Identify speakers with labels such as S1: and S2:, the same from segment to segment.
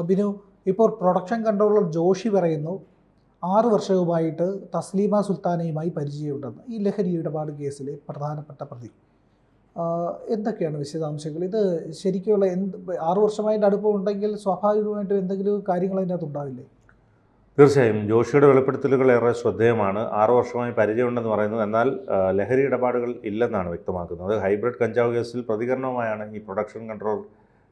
S1: ബിനു ഇപ്പോൾ production controller Joshi പറയുന്നു ആറ് വർഷവുമായിട്ട് തസ്ലീമ സുൽത്താനയുമായി പരിചയമുണ്ടെന്ന് ഈ ലഹരി ഇടപാട് കേസിലെ പ്രധാനപ്പെട്ട പ്രതി. എന്തൊക്കെയാണ് വിശദാംശങ്ങൾ? ഇത് ശരിക്കുള്ള എന്ത് ആറു വർഷമായിട്ട് അടുപ്പമുണ്ടെങ്കിൽ സ്വാഭാവികമായിട്ടും എന്തെങ്കിലും കാര്യങ്ങൾ അതിനകത്ത് ഉണ്ടാവില്ലേ?
S2: തീർച്ചയായും. ജോഷിയുടെ വെളിപ്പെടുത്തലുകൾ ഏറെ ശ്രദ്ധേയമാണ്. ആറു വർഷമായി പരിചയമുണ്ടെന്ന് പറയുന്നത് എന്നാൽ ലഹരി ഇടപാടുകൾ ഇല്ലെന്നാണ് വ്യക്തമാക്കുന്നത്. ഹൈബ്രിഡ് കഞ്ചാവ് കേസിൽ പ്രതികരണവുമായാണ് ഈ പ്രൊഡക്ഷൻ കൺട്രോൾ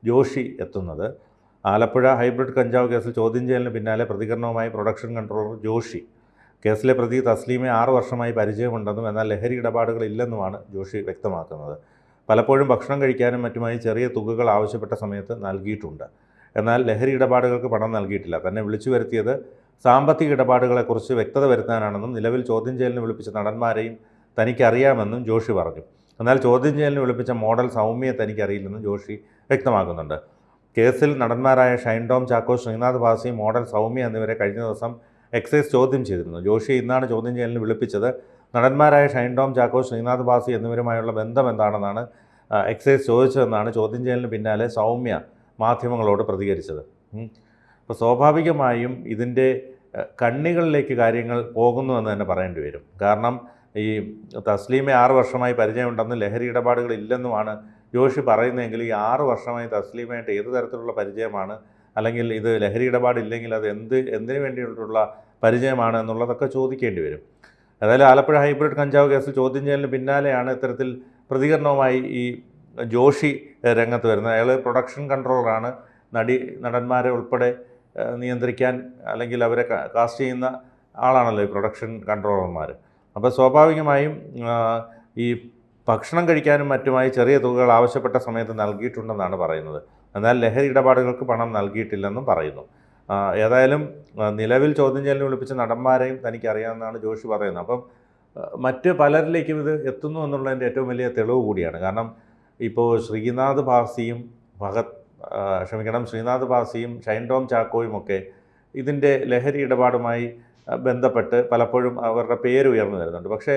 S2: ജോഷി എത്തുന്നത്. ആലപ്പുഴ ഹൈബ്രിഡ് കഞ്ചാവ് കേസിൽ ചോദ്യം ചെയ്യലിന് പിന്നാലെ പ്രതികരണവുമായി പ്രൊഡക്ഷൻ കൺട്രോളർ ജോഷി. കേസിലെ പ്രതി തസ്ലീമെ ആറ് വർഷമായി പരിചയമുണ്ടെന്നും എന്നാൽ ലഹരി ഇടപാടുകൾ ഇല്ലെന്നുമാണ് ജോഷി വ്യക്തമാക്കുന്നത്. പലപ്പോഴും ഭക്ഷണം കഴിക്കാനും മറ്റുമായി ചെറിയ തുകകൾ ആവശ്യപ്പെട്ട സമയത്ത് നൽകിയിട്ടുണ്ട്. എന്നാൽ ലഹരി ഇടപാടുകൾക്ക് പണം നൽകിയിട്ടില്ല. തന്നെ വിളിച്ചു വരുത്തിയത് സാമ്പത്തിക ഇടപാടുകളെക്കുറിച്ച് വ്യക്തത വരുത്താനാണെന്നും നിലവിൽ ചോദ്യം ചെയ്യലിന് വിളിപ്പിച്ച നടന്മാരെയും തനിക്കറിയാമെന്നും ജോഷി പറഞ്ഞു. എന്നാൽ ചോദ്യം ചെയ്യലിന് വിളിപ്പിച്ച മോഡൽ സൗമ്യയെ തനിക്കറിയില്ലെന്നും ജോഷി വ്യക്തമാക്കുന്നുണ്ട്. കേസിൽ നടന്മാരായ ഷൈൻ ടോം ചാക്കോ ശ്രീനാഥ് ഭാസി മോഡൽ സൗമ്യ എന്നിവരെ കഴിഞ്ഞ ദിവസം എക്സൈസ് ചോദ്യം ചെയ്തിരുന്നു. ജോഷി ഇന്നാണ് ചോദ്യം ചെയ്യലിന് വിളിപ്പിച്ചത്. നടന്മാരായ ഷൈൻ ടോം ചാക്കോ ശ്രീനാഥ് ഭാസി എന്നിവരുമായുള്ള ബന്ധം എന്താണെന്നാണ് എക്സൈസ് ചോദിച്ചതെന്നാണ് ചോദ്യം ചെയ്യലിന് പിന്നാലെ സൗമ്യ മാധ്യമങ്ങളോട് പ്രതികരിച്ചത്. അപ്പോൾ സ്വാഭാവികമായും ഇതിന്റെ കണ്ണികളിലേക്ക് കാര്യങ്ങൾ പോകുന്നു എന്ന് തന്നെ പറയേണ്ടി വരും. കാരണം ഈ തസ്ലീമെ ആറ് വർഷമായി പരിചയമുണ്ടെന്നും ലഹരി ഇടപാടുകൾ ഇല്ലെന്നുമാണ് ജോഷി പറയുന്നതെങ്കിൽ ഈ ആറ് വർഷമായി തസ്ലീമായിട്ട് ഏത് തരത്തിലുള്ള പരിചയമാണ്? അല്ലെങ്കിൽ ഇത് ലഹരി ഇടപാടില്ലെങ്കിൽ അത് എന്ത് എന്തിനു വേണ്ടിയിട്ടുള്ള പരിചയമാണ് എന്നുള്ളതൊക്കെ ചോദിക്കേണ്ടി വരും. അതായത് ആലപ്പുഴ ഹൈബ്രിഡ് കഞ്ചാവ് കേസ് ചോദ്യം ചെയ്യലിന് പിന്നാലെയാണ് ഇത്തരത്തിൽ പ്രതികരണവുമായി ഈ ജോഷി രംഗത്ത് വരുന്നത്. അയാൾ പ്രൊഡക്ഷൻ കൺട്രോളറാണ്. നടി നടന്മാരെ ഉൾപ്പെടെ നിയന്ത്രിക്കാൻ അല്ലെങ്കിൽ അവരെ കാസ്റ്റ് ചെയ്യുന്ന ആളാണല്ലോ ഈ പ്രൊഡക്ഷൻ കൺട്രോളർമാർ അപ്പോൾ സ്വാഭാവികമായും ഈ ഭക്ഷണം കഴിക്കാനും മറ്റുമായി ചെറിയ തുകകൾ ആവശ്യപ്പെട്ട സമയത്ത് നൽകിയിട്ടുണ്ടെന്നാണ് പറയുന്നത്. എന്നാൽ ലഹരി ഇടപാടുകൾക്ക് പണം നൽകിയിട്ടില്ലെന്നും പറയുന്നു. ഏതായാലും നിലവിൽ ചോദ്യം ചെയ്യലിന് വിളിപ്പിച്ച നടന്മാരെയും തനിക്കറിയാമെന്നാണ് ജോഷി പറയുന്നത്. അപ്പം മറ്റ് പലരിലേക്കും ഇത് എത്തുന്നു എന്നുള്ളതിന്റെ ഏറ്റവും വലിയ തെളിവ് കൂടിയാണ്. കാരണം ഇപ്പോൾ ശ്രീനാഥ് ഭാസിയും ഭഗത് ക്ഷമിക്കണം ശ്രീനാഥ് ഭാസിയും ഷൈൻ ടോം ചാക്കോയും ഒക്കെ ഇതിന്റെ ലഹരി ഇടപാടുമായി ബന്ധപ്പെട്ട് പലപ്പോഴും അവരുടെ പേര് ഉയർന്നു വരുന്നുണ്ട്. പക്ഷേ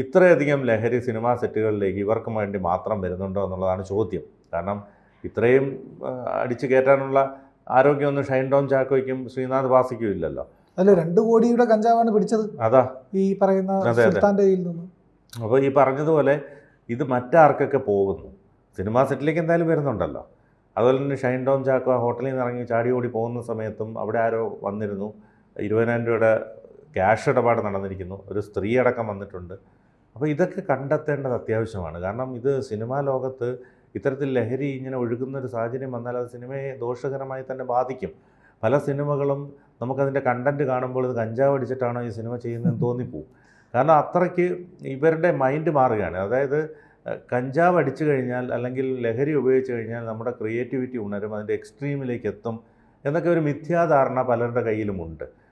S2: ഇത്രയധികം ലഹരി സിനിമാ സെറ്റുകളിലേക്ക് ഇവർക്ക് വേണ്ടി മാത്രം വരുന്നുണ്ടോ എന്നുള്ളതാണ് ചോദ്യം. കാരണം ഇത്രയും അടിച്ചു കയറ്റാനുള്ള ആരോഗ്യമൊന്നും ഷൈൻ ഡോൺ ചാക്കോയ്ക്കും ശ്രീനാഥ് ഭാസിക്കും ഇല്ലല്ലോ.
S1: അല്ല രണ്ട് കോടിയുടെ കഞ്ചാവാണ് പിടിച്ചത്
S2: അതാ.
S1: ഈ പറയുന്ന. സുൽത്താന്റെ കയ്യിൽ നിന്ന്.
S2: അപ്പോൾ ഈ പറഞ്ഞതുപോലെ ഇത് മറ്റാർക്കൊക്കെ പോകുന്നു. സിനിമാ സെറ്റിലേക്ക് എന്തായാലും വരുന്നുണ്ടല്ലോ. അതുപോലെ തന്നെ ഷൈൻ ടോൺ ചാക്കോ ആ ഹോട്ടലിൽ നിന്ന് ഇറങ്ങി ചാടി ഓടി പോകുന്ന സമയത്തും അവിടെ ആരോ വന്നിരുന്നു. ഇരുപതിനായിരം രൂപയുടെ ക്യാഷ് ഇടപാട് നടന്നിരിക്കുന്നു. ഒരു സ്ത്രീ അടക്കം വന്നിട്ടുണ്ട്. അപ്പോൾ ഇതൊക്കെ കണ്ടെത്തേണ്ടത് അത്യാവശ്യമാണ്. കാരണം ഇത് സിനിമാ ലോകത്ത് ഇത്തരത്തിൽ ലഹരി ഇങ്ങനെ ഒഴുകുന്ന ഒരു സാഹചര്യം വന്നാൽ അത് സിനിമയെ ദോഷകരമായി തന്നെ ബാധിക്കും. പല സിനിമകളും നമുക്കതിന്റെ കണ്ടന്റ് കാണുമ്പോൾ ഇത് കഞ്ചാവ് അടിച്ചിട്ടാണോ ഈ സിനിമ ചെയ്യുന്നതെന്ന് തോന്നിപ്പോവും. കാരണം അത്രയ്ക്ക് ഇവരുടെ മൈൻഡ് മാറുകയാണ്. അതായത് കഞ്ചാവ് അടിച്ചു കഴിഞ്ഞാൽ അല്ലെങ്കിൽ ലഹരി ഉപയോഗിച്ച് കഴിഞ്ഞാൽ നമ്മുടെ ക്രിയേറ്റിവിറ്റി ഉണരും അതിന്റെ എക്സ്ട്രീമിലേക്ക് എത്തും എന്നൊക്കെ ഒരു മിഥ്യാധാരണ പലരുടെ കയ്യിലുമുണ്ട്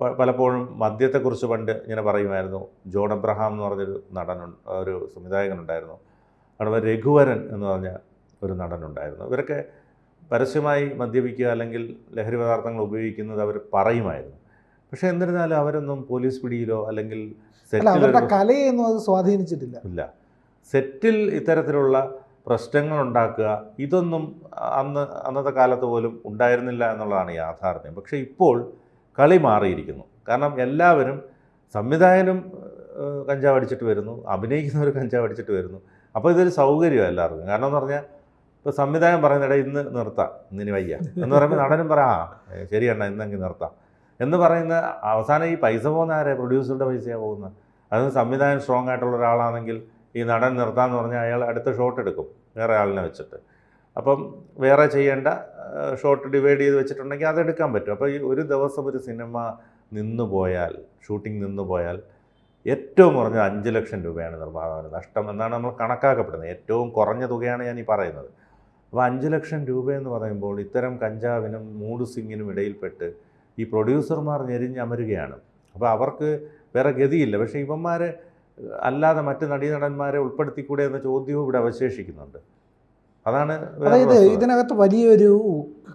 S2: പലപ്പോഴും മദ്യത്തെക്കുറിച്ച് പണ്ട് ഇങ്ങനെ പറയുമായിരുന്നു. ജോൺ അബ്രഹാം എന്ന് പറഞ്ഞൊരു നടൻ ഒരു സംവിധായകനുണ്ടായിരുന്നു. അതുപോലെ രഘുവരൻ എന്ന് പറഞ്ഞ ഒരു നടനുണ്ടായിരുന്നു. ഇവരൊക്കെ പരസ്യമായി മദ്യപിക്കുക അല്ലെങ്കിൽ ലഹരി പദാർത്ഥങ്ങൾ ഉപയോഗിക്കുന്നത് അവർ പറയുമായിരുന്നു. പക്ഷേ എന്നിരുന്നാലും അവരൊന്നും പോലീസ് പിടിയിലോ അല്ലെങ്കിൽ
S1: അല്ല അവരുടെ കലയൊന്നും അത് സ്വാധീനിച്ചിട്ടില്ല.
S2: ഇല്ല. സെറ്റിൽ ഇത്തരത്തിലുള്ള പ്രശ്നങ്ങൾ ഉണ്ടാക്കുക ഇതൊന്നും അന്ന് അന്നത്തെ കാലത്ത് പോലും ഉണ്ടായിരുന്നില്ല എന്നുള്ളതാണ് യാഥാർത്ഥ്യം. പക്ഷേ ഇപ്പോൾ കളി മാറിയിരിക്കുന്നു. കാരണം എല്ലാവരും സംവിധായകനും കഞ്ചാവ് അടിച്ചിട്ട് വരുന്നു അഭിനയിക്കുന്നവർ കഞ്ചാവ് അടിച്ചിട്ട് വരുന്നു. അപ്പോൾ ഇതൊരു സൗകര്യമാണ് എല്ലാവർക്കും. കാരണം എന്ന് പറഞ്ഞാൽ ഇപ്പോൾ സംവിധായകൻ പറയുന്നിട ഇന്ന് നിർത്താം ഇന്നിനി വയ്യ. എന്ന് പറയുമ്പോൾ നടനും പറയാം ആ ശരിയണ്ണ ഇന്നെങ്കിൽ നിർത്താം. എന്ന് പറയുന്ന അവസാനം ഈ പൈസ പോകുന്ന ആരെ? പ്രൊഡ്യൂസറുടെ പൈസയാണ് പോകുന്നത്. അത് സംവിധാനം സ്ട്രോങ് ആയിട്ടുള്ള ഒരാളാണെങ്കിൽ ഈ നടൻ നിർത്താമെന്ന് പറഞ്ഞാൽ അയാൾ അടുത്ത ഷോട്ട് എടുക്കും വേറെ ആളിനെ വെച്ചിട്ട്. അപ്പം വേറെ ചെയ്യേണ്ട ഷോട്ട് ഡിവൈഡ് ചെയ്ത് വെച്ചിട്ടുണ്ടെങ്കിൽ അതെടുക്കാൻ പറ്റും. അപ്പോൾ ഈ ഒരു ദിവസം ഒരു സിനിമ നിന്നു പോയാൽ ഷൂട്ടിംഗ് നിന്നു പോയാൽ ഏറ്റവും കുറഞ്ഞ അഞ്ച് ലക്ഷം രൂപയാണ് നിർമ്മാതാവിന് നഷ്ടം എന്നാണ് നമ്മൾ കണക്കാക്കപ്പെടുന്നത്. ഏറ്റവും കുറഞ്ഞ തുകയാണ് ഞാൻ ഈ പറയുന്നത്. അപ്പോൾ അഞ്ച് ലക്ഷം രൂപയെന്ന് പറയുമ്പോൾ ഇത്തരം കഞ്ചാവിനും മൂഡ് സിങ്ങിനും ഇടയിൽപ്പെട്ട് ഈ പ്രൊഡ്യൂസർമാർ ഞെരിഞ്ഞമരുകയാണ് അപ്പോൾ അവർക്ക് വേറെ ഗതിയില്ല. പക്ഷേ ഇവന്മാർ അല്ലാതെ മറ്റ് നടീനടന്മാരെ ഉൾപ്പെടുത്തിക്കൂടെ എന്ന ചോദ്യവും ഇവിടെ അവശേഷിക്കുന്നുണ്ട്. അതാണ്
S1: അതായത് ഇതിനകത്ത് വലിയൊരു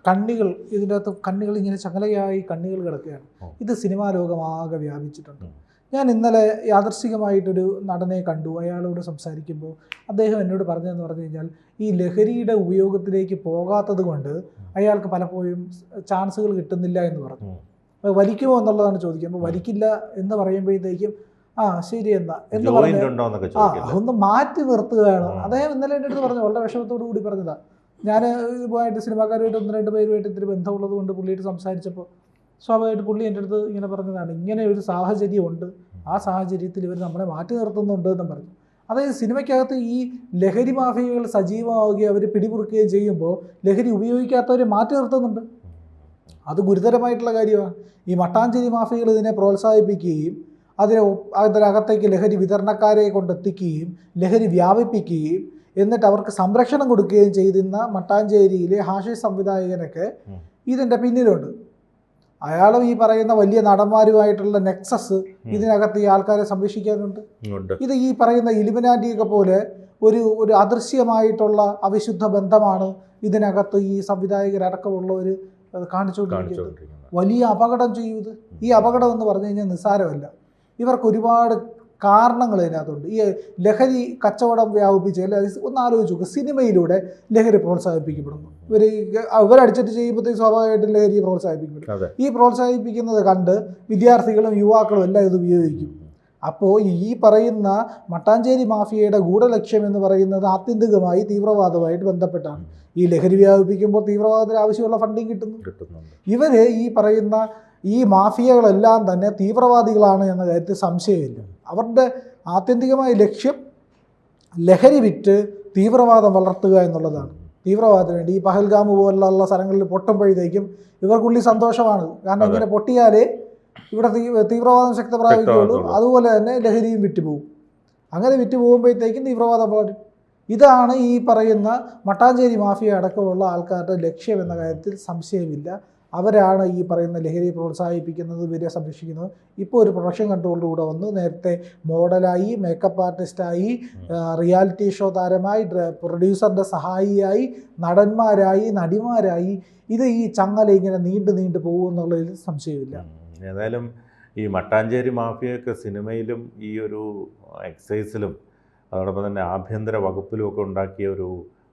S1: കണ്ണികൾ ഇതിനകത്ത് കണ്ണികൾ ഇങ്ങനെ ചങ്ങലയായി കണ്ണികൾ കിടക്കുകയാണ്. ഇത് സിനിമാ ലോകമാകെ വ്യാപിച്ചിട്ടുണ്ട്. ഞാൻ ഇന്നലെ യാദർശികമായിട്ടൊരു നടനെ കണ്ടു. അയാളോട് സംസാരിക്കുമ്പോൾ അദ്ദേഹം എന്നോട് പറഞ്ഞതെന്ന് പറഞ്ഞു കഴിഞ്ഞാൽ ഈ ലഹരിയുടെ ഉപയോഗത്തിലേക്ക് പോകാത്തത് കൊണ്ട് അയാൾക്ക് പലപ്പോഴും ചാൻസുകൾ കിട്ടുന്നില്ല എന്ന് പറഞ്ഞു. അപ്പോൾ വലിക്കുമോ എന്നുള്ളതാണ് ചോദിക്കുന്നത് വലിക്കില്ല എന്ന് പറയുമ്പോഴത്തേക്കും ആ ശരി എന്നാ എന്ന് പറഞ്ഞു ആ ഒന്ന് മാറ്റി നിർത്തുകയാണ് അദ്ദേഹം ഇന്നലെ എന്റെ അടുത്ത് പറഞ്ഞു വളരെ വിഷമത്തോടു കൂടി പറഞ്ഞതാ. ഞാൻ ഇതുമായിട്ട് സിനിമാക്കാരുമായിട്ട് ഒന്ന് രണ്ട് പേരുമായിട്ട് ഇത്തിരി ബന്ധമുള്ളത് കൊണ്ട് പുള്ളിയായിട്ട് സംസാരിച്ചപ്പോൾ സ്വാഭാവികമായിട്ട് പുള്ളി എന്റെ അടുത്ത് ഇങ്ങനെ പറഞ്ഞതാണ്. ഇങ്ങനെ ഒരു സാഹചര്യമുണ്ട് ആ സാഹചര്യത്തിൽ ഇവർ നമ്മളെ മാറ്റി നിർത്തുന്നുണ്ട് എന്നും പറഞ്ഞു. അതായത് സിനിമയ്ക്കകത്ത് ഈ ലഹരി മാഫിയകൾ സജീവമാവുകയും അവർ പിടിമുറുക്കുകയും ചെയ്യുമ്പോൾ ലഹരി ഉപയോഗിക്കാത്തവരെ മാറ്റി നിർത്തുന്നുണ്ട്. അത് ഗുരുതരമായിട്ടുള്ള കാര്യമാണ്. ഈ മട്ടാഞ്ചേരി മാഫിയകൾ ഇതിനെ പ്രോത്സാഹിപ്പിക്കുകയും അതിനെ അതിനകത്തേക്ക് ലഹരി വിതരണക്കാരെ കൊണ്ടെത്തിക്കുകയും ലഹരി വ്യാപിപ്പിക്കുകയും എന്നിട്ട് അവർക്ക് സംരക്ഷണം കൊടുക്കുകയും ചെയ്തിരുന്ന മട്ടാഞ്ചേരിയിലെ ഹാഷി സംവിധായകനൊക്കെ. ഇതിന്റെ പിന്നിലുണ്ട്. അയാളും ഈ പറയുന്ന വലിയ നടന്മാരുമായിട്ടുള്ള നെക്സസ് ഇതിനകത്ത് ഈ ആൾക്കാരെ സംരക്ഷിക്കാനുണ്ട്. ഇത് ഈ പറയുന്ന ഇലിമിനാൻഡിയൊക്കെ പോലെ ഒരു ഒരു അദൃശ്യമായിട്ടുള്ള അവിശുദ്ധ ബന്ധമാണ് ഇതിനകത്ത് ഈ സംവിധായകരടക്കമുള്ളവർ കാണിച്ചുകൊണ്ടിരിക്കുന്നത്. വലിയ അപകടം ചെയ്യൂത് ഇത്. ഈ അപകടം എന്ന് പറഞ്ഞു കഴിഞ്ഞാൽ നിസ്സാരമല്ല. ഇവർക്ക് ഒരുപാട് കാരണങ്ങൾ ഇതിനകത്തുണ്ട്. ഈ ലഹരി കച്ചവടം വ്യാപിപ്പിച്ച് അല്ലെങ്കിൽ ഒന്ന് ആലോചിച്ച് സിനിമയിലൂടെ ലഹരി പ്രോത്സാഹിപ്പിക്കപ്പെടുന്നു. ഇവർ ഇവരടിച്ചിട്ട് ചെയ്യുമ്പോഴത്തേക്ക് സ്വാഭാവികമായിട്ടും ലഹരി പ്രോത്സാഹിപ്പിക്കപ്പെടും. ഈ പ്രോത്സാഹിപ്പിക്കുന്നത് കണ്ട് വിദ്യാർത്ഥികളും യുവാക്കളും എല്ലാം ഇത് ഉപയോഗിക്കും. അപ്പോൾ ഈ പറയുന്ന മട്ടാഞ്ചേരി മാഫിയയുടെ ഗൂഢലക്ഷ്യം എന്ന് പറയുന്നത് ആത്യന്തികമായി തീവ്രവാദവുമായിട്ട് ബന്ധപ്പെട്ടാണ്. ഈ ലഹരി വ്യാപിപ്പിക്കുമ്പോൾ തീവ്രവാദത്തിന് ആവശ്യമുള്ള ഫണ്ടിങ് കിട്ടുന്നു. ഇവർ ഈ പറയുന്ന ഈ മാഫിയകളെല്ലാം തന്നെ തീവ്രവാദികളാണ് എന്ന കാര്യത്തിൽ സംശയമില്ല. അവരുടെ ആത്യന്തികമായ ലക്ഷ്യം ലഹരി വിറ്റ് തീവ്രവാദം വളർത്തുക എന്നുള്ളതാണ്. തീവ്രവാദത്തിന് വേണ്ടി ഈ പഹൽഗാമ് പോലുള്ള സ്ഥലങ്ങളിൽ പൊട്ടുമ്പോഴത്തേക്കും ഇവർക്കുള്ളിൽ സന്തോഷമാണ്. കാരണം ഇങ്ങനെ പൊട്ടിയാലേ ഇവിടെ തീവ്രവാദം ശക്തി പ്രാപിക്കുകയുള്ളൂ. അതുപോലെ തന്നെ ലഹരിയും വിറ്റുപോകും അങ്ങനെ വിറ്റ് പോകുമ്പോഴത്തേക്കും തീവ്രവാദം വളരും. ഇതാണ് ഈ പറയുന്ന മട്ടാഞ്ചേരി മാഫിയ അടക്കമുള്ള ആൾക്കാരുടെ ലക്ഷ്യം എന്ന കാര്യത്തിൽ സംശയമില്ല. അവരാണ് ഈ പറയുന്ന ലഹരി പ്രോത്സാഹിപ്പിക്കുന്നത് ഇവരെ സംരക്ഷിക്കുന്നത്. ഇപ്പോൾ ഒരു പ്രൊഡക്ഷൻ കൺട്രോളിന്റെ കൂടെ വന്നു. നേരത്തെ മോഡലായി മേക്കപ്പ് ആർട്ടിസ്റ്റായി റിയാലിറ്റി ഷോ താരമായി പ്രൊഡ്യൂസറിന്റെ സഹായിയായി നടന്മാരായി നടിമാരായി. ഇത് ഈ ചങ്ങല ഇങ്ങനെ നീണ്ടു നീണ്ടു പോകും എന്നുള്ളതിൽ സംശയമില്ല.
S2: ഏതായാലും ഈ മട്ടാഞ്ചേരി മാഫിയൊക്കെ സിനിമയിലും ഈ ഒരു എക്സൈസിലും അതോടൊപ്പം തന്നെ ആഭ്യന്തര വകുപ്പിലും ഒക്കെ ഉണ്ടാക്കിയ ഒരു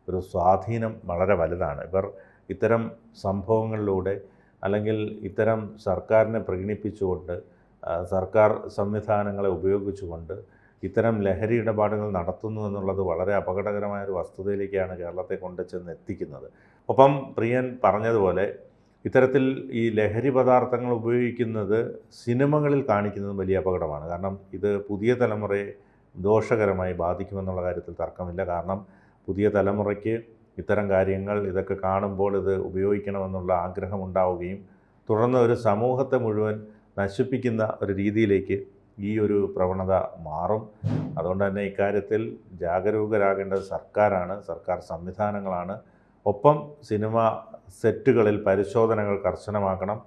S2: ഒരു സ്വാധീനം വളരെ വലുതാണ്. ഇവർ ഇത്തരം സംഭവങ്ങളിലൂടെ അല്ലെങ്കിൽ ഇത്തരം സർക്കാരിനെ പ്രകടിപ്പിച്ചുകൊണ്ട് സർക്കാർ സംവിധാനങ്ങളെ ഉപയോഗിച്ചുകൊണ്ട് ഇത്തരം ലഹരി ഇടപാടുകൾ നടത്തുന്നു എന്നുള്ളത് വളരെ അപകടകരമായ ഒരു വസ്തുതയിലേക്കാണ് കേരളത്തെ കൊണ്ടുചെന്ന് എത്തിക്കുന്നത് ഒപ്പം പ്രിയൻ പറഞ്ഞതുപോലെ ഇത്തരത്തിൽ ഈ ലഹരി പദാർത്ഥങ്ങൾ ഉപയോഗിക്കുന്നത് സിനിമകളിൽ കാണിക്കുന്നത് വലിയ അപകടമാണ്. കാരണം ഇത് പുതിയ തലമുറയെ ദോഷകരമായി ബാധിക്കുമെന്നുള്ള കാര്യത്തിൽ തർക്കമില്ല. കാരണം പുതിയ തലമുറയ്ക്ക് ഇത്തരം കാര്യങ്ങൾ ഇതൊക്കെ കാണുമ്പോൾ ഇത് ഉപയോഗിക്കണമെന്നുള്ള ആഗ്രഹം ഉണ്ടാവുകയും തുടർന്ന് ഒരു സമൂഹത്തെ മുഴുവൻ നശിപ്പിക്കുന്ന ഒരു രീതിയിലേക്ക് ഈ ഒരു പ്രവണത മാറും. അതുകൊണ്ട് തന്നെ ഇക്കാര്യത്തിൽ ജാഗരൂകരാകേണ്ടത് സർക്കാരാണ് സർക്കാർ സംവിധാനങ്ങളാണ്. ഒപ്പം സിനിമ സെറ്റുകളിൽ പരിശോധനകൾ കർശനമാക്കണം.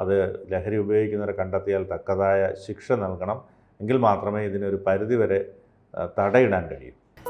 S2: അത് ലഹരി ഉപയോഗിക്കുന്നവരെ കണ്ടെത്തിയാൽ തക്കതായ ശിക്ഷ നൽകണം. എങ്കിൽ മാത്രമേ ഇതിനൊരു പരിധിവരെ തടയിടാൻ കഴിയൂ.